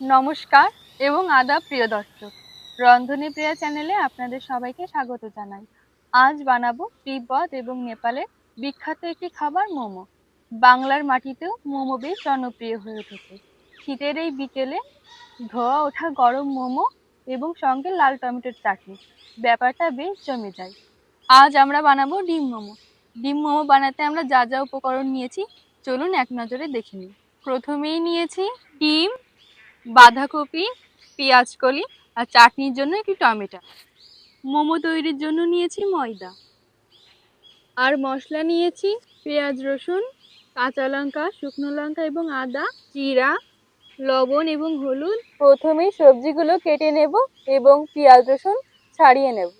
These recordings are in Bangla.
নমস্কার এবং আদা প্রিয় দর্শক। রন্ধনী প্রিয়া চ্যানেলে আপনাদের সবাইকে স্বাগত জানাই। আজ বানাবো তিব্বত এবং নেপালের বিখ্যাত একটি খাবার মোমো। বাংলার মাটিতেও মোমো বেশ জনপ্রিয় হয়ে উঠেছে। শীতের এই বিকেলে ধোয়া ওঠা গরম মোমো এবং সঙ্গে লাল টমেটোর চাটনি। ব্যাপারটা বেশ জমে যায়। আজ আমরা বানাবো ডিম মোমো। ডিম মোমো বানাতে আমরা যা যা উপকরণ নিয়েছি, চলুন এক নজরে দেখে নিই। প্রথমেই নিয়েছি ডিম বাঁধাকপি, পেঁয়াজকলি আর চাটনির জন্য একটি টমেটো। মোমো তৈরির জন্য নিয়েছি ময়দা। আর মশলা নিয়েছি পেঁয়াজ রসুন, কাঁচা লঙ্কা, শুকনো লঙ্কা এবং আদা, জিরা, লবণ এবং হলুদ। প্রথমে সবজিগুলো কেটে নেব এবং পেঁয়াজ রসুন ছাড়িয়ে নেব।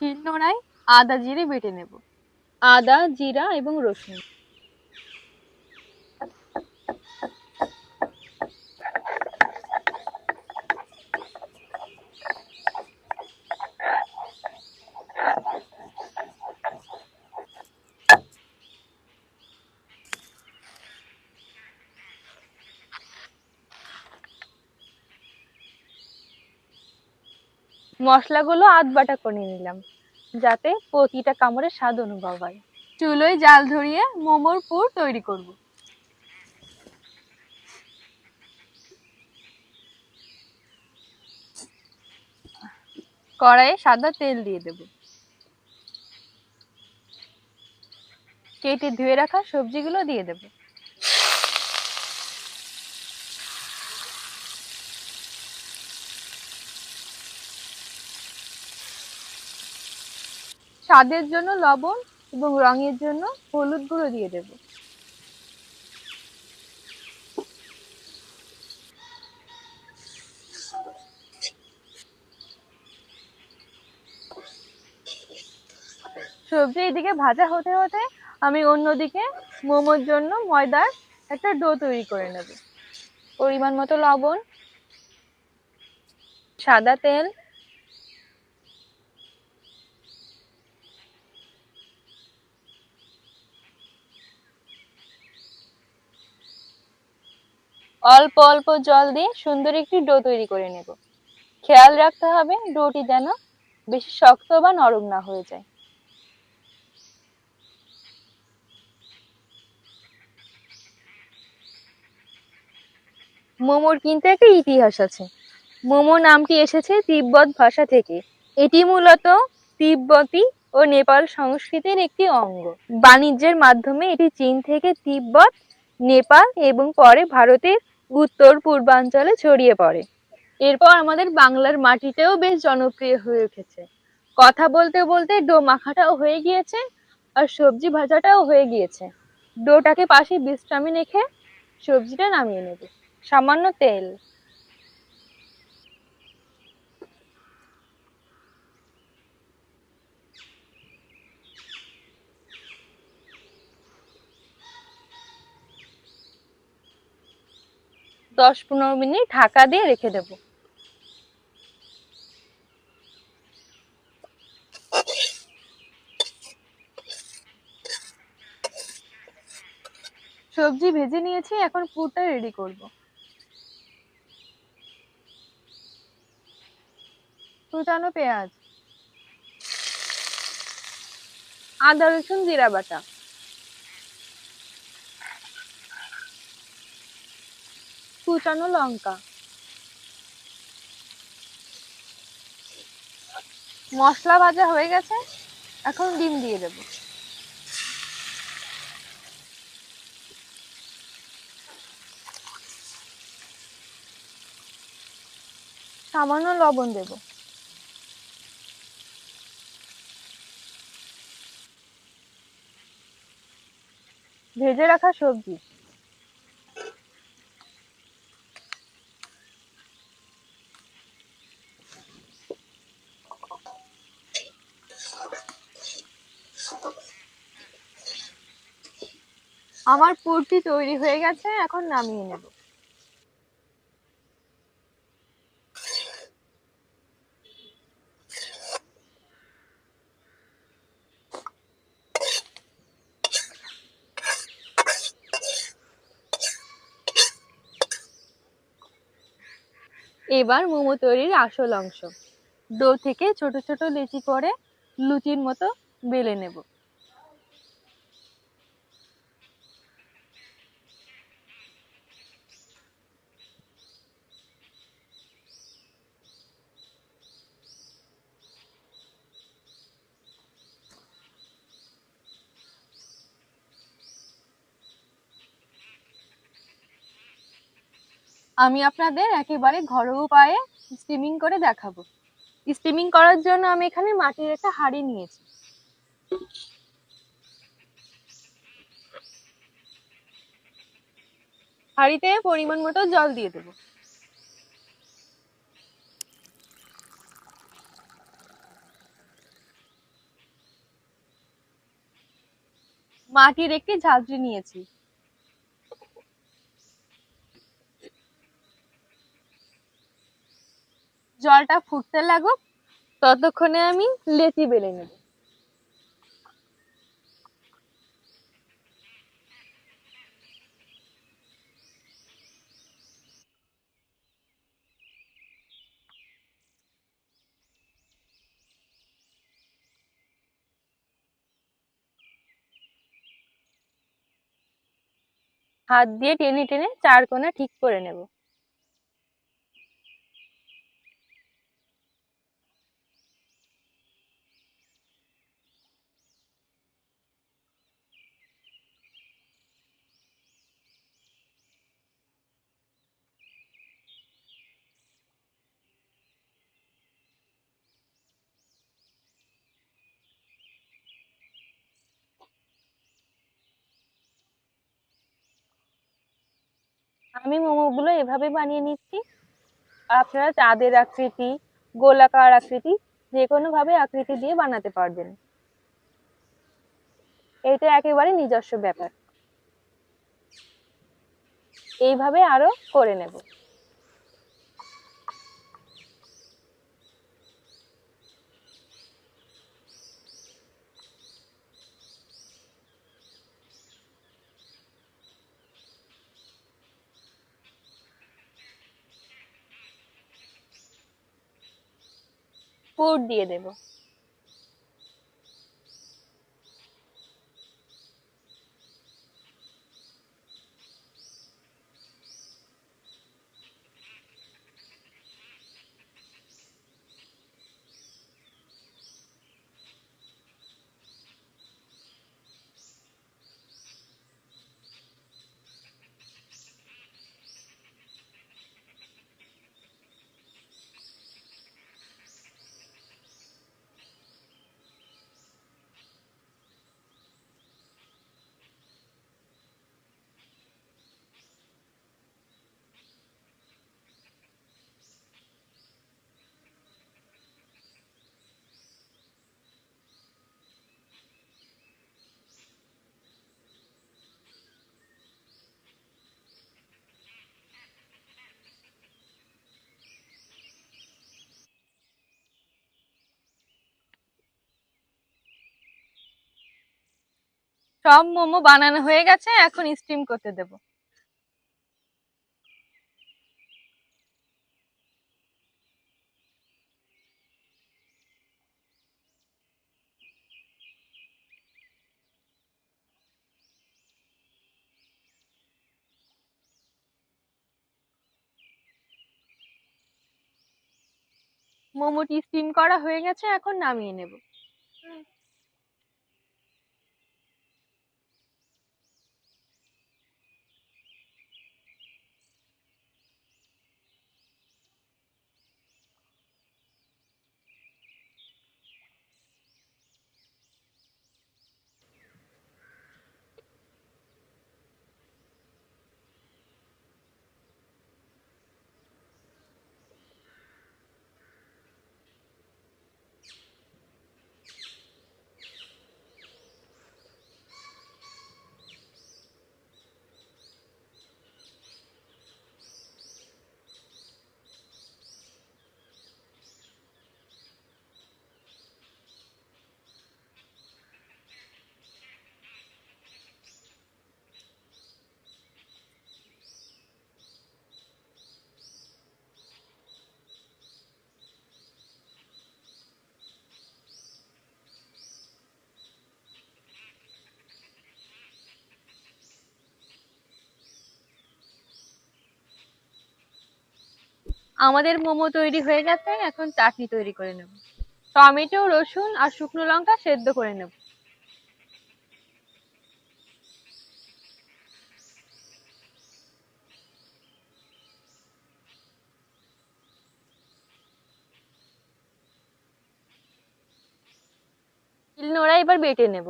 শিলনোড়ায় আদা জিরে বেটে নেব। আদা জিরা এবং রসুন। মশলাগুলো আধ বাটা করে নিলাম, যাতে প্রতিটা কামড়ে স্বাদ অনুভব হয়। চুলোয় জাল ধরিয়ে মোমোর পুর তৈরি করব। কড়াইয়ে সাদা তেল দিয়ে দেব। কেটে ধুয়ে রাখা সবজিগুলো দিয়ে দেব। স্বাদের জন্য লবণ এবং রঙের জন্য হলুদ গুঁড়ো দিয়ে দেব। সবজি এদিকে ভাজা হতে হতে আমি অন্যদিকে মোমোর জন্য ময়দার একটা ডো তৈরি করে নেব। পরিমাণ মতো লবণ, সাদা তেল অল্প অল্প জল দিয়ে সুন্দর একটি ডো তৈরি করে নেব। খেয়াল রাখতে হবে ডোটি যেন বেশি শক্ত বা নরম না হয়ে যায়। মোমোর কিন্তু একটা ইতিহাস আছে। মোমো নামটি এসেছে তিব্বত ভাষা থেকে। এটি মূলত তিব্বতী ও নেপাল সংস্কৃতির একটি অঙ্গ। বাণিজ্যের মাধ্যমে এটি চীন থেকে তিব্বত, নেপাল এবং পরে ভারতের উত্তর পূর্বাঞ্চলে ছড়িয়ে পড়ে। এরপর আমাদের বাংলার মাটিতেও বেশ জনপ্রিয় হয়ে উঠেছে। কথা বলতে বলতে ডো মাখাটাও হয়ে গিয়েছে আর সবজি ভাজাটাও হয়ে গিয়েছে। ডোটাকে পাশে বিশ্রামে রেখে সবজিটা নামিয়ে নেব। সামান্য তেল। দশ পনেরো মিনিট ঢাকা দিয়ে রেখে দেব। সবজি ভেজে নিয়েছি, এখন পুরটা রেডি করব। কুচানো পেঁয়াজ, আদা রসুন, জিরা বাটা। কুচানো লঙ্কা। মশলা ভাজা হয়ে গেছে, এখন ডিম দিয়ে দেব। সামান্য লবণ দেব। ভেজে রাখা সবজি। আমার পুরটি তৈরি হয়ে গেছে, এখন নামিয়ে নেব। এবার মোমো তৈরির আসল অংশ। ডো থেকে ছোট ছোট লেচি করে লুচির মতো বেলে নেব। আমি আপনাদের একেবারে ঘরোয়া উপায়ে স্টিমিং করে দেখাবো। স্টিমিং করার জন্য আমি এখানে মাটির একটা হাঁড়ি নিয়েছি। হাঁড়িতে পরিমাণ মতো জল দিয়ে দেবো। মাটির একটি ঝাঁঝরি নিয়েছি। জলটা ফুটতে লাগুক, ততক্ষণে আমি লেচি বেলে নেব। হাত দিয়ে টেনে টেনে চার কোণা ঠিক করে নেব। আমি মোমোগুলো এভাবে বানিয়ে নিচ্ছি। আপনারা চাঁদের আকৃতি, গোলাকার আকৃতি যে কোনো ভাবে আকৃতি দিয়ে বানাতে পারবেন। এটা একেবারে নিজস্ব ব্যাপার। এইভাবে আরও করে নেব। পুর দিয়ে দেব। সব মোমো বানানো হয়ে গেছে, এখন স্টিম করতে দেব। মোমোটি স্টিম করা হয়ে গেছে, এখন নামিয়ে নেব। আমাদের মোমো তৈরি হয়ে গেছে, এখন চাটনি তৈরি করে নেব। টমেটো, রসুন আর শুকনো লঙ্কা সেদ্ধ করে নেব। নোড়া এবার বেটে নেব।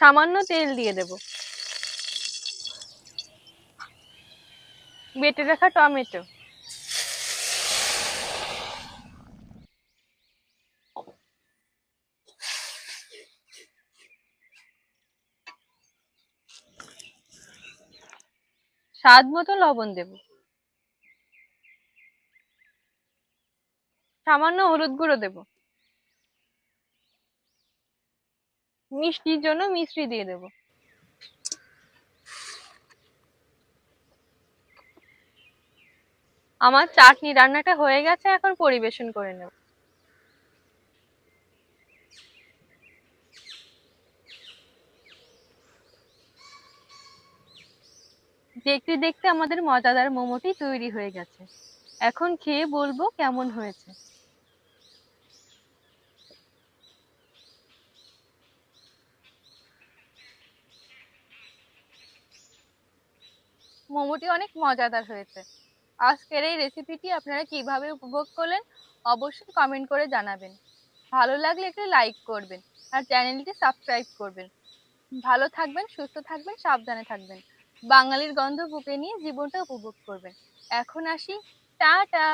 সামান্য তেল দিয়ে দেব। বেটে রাখা টমেটো। স্বাদ মতো লবণ দেব। সামান্য হলুদ গুঁড়ো দেব। মিষ্টির জন্য মিষ্টি দিয়ে দেব। আমার চাটনি রান্নাটা হয়ে গেছে, এখন পরিবেশন করে নেব। দেখতে দেখতে আমাদের মজাদার মোমোটি তৈরি হয়ে গেছে। এখন খেয়ে বলব কেমন হয়েছে। মোমোটি অনেক মজাদার হয়েছে। আজকের এই রেসিপিটি আপনারা কীভাবে উপভোগ করলেন অবশ্যই কমেন্ট করে জানাবেন। ভালো লাগলে একটু লাইক করবেন আর চ্যানেলটি সাবস্ক্রাইব করবেন। ভালো থাকবেন, সুস্থ থাকবেন, সাবধানে থাকবেন। বাঙালির গন্ধ বুকে নিয়ে জীবনটা উপভোগ করবেন। এখন আসি। টাটা!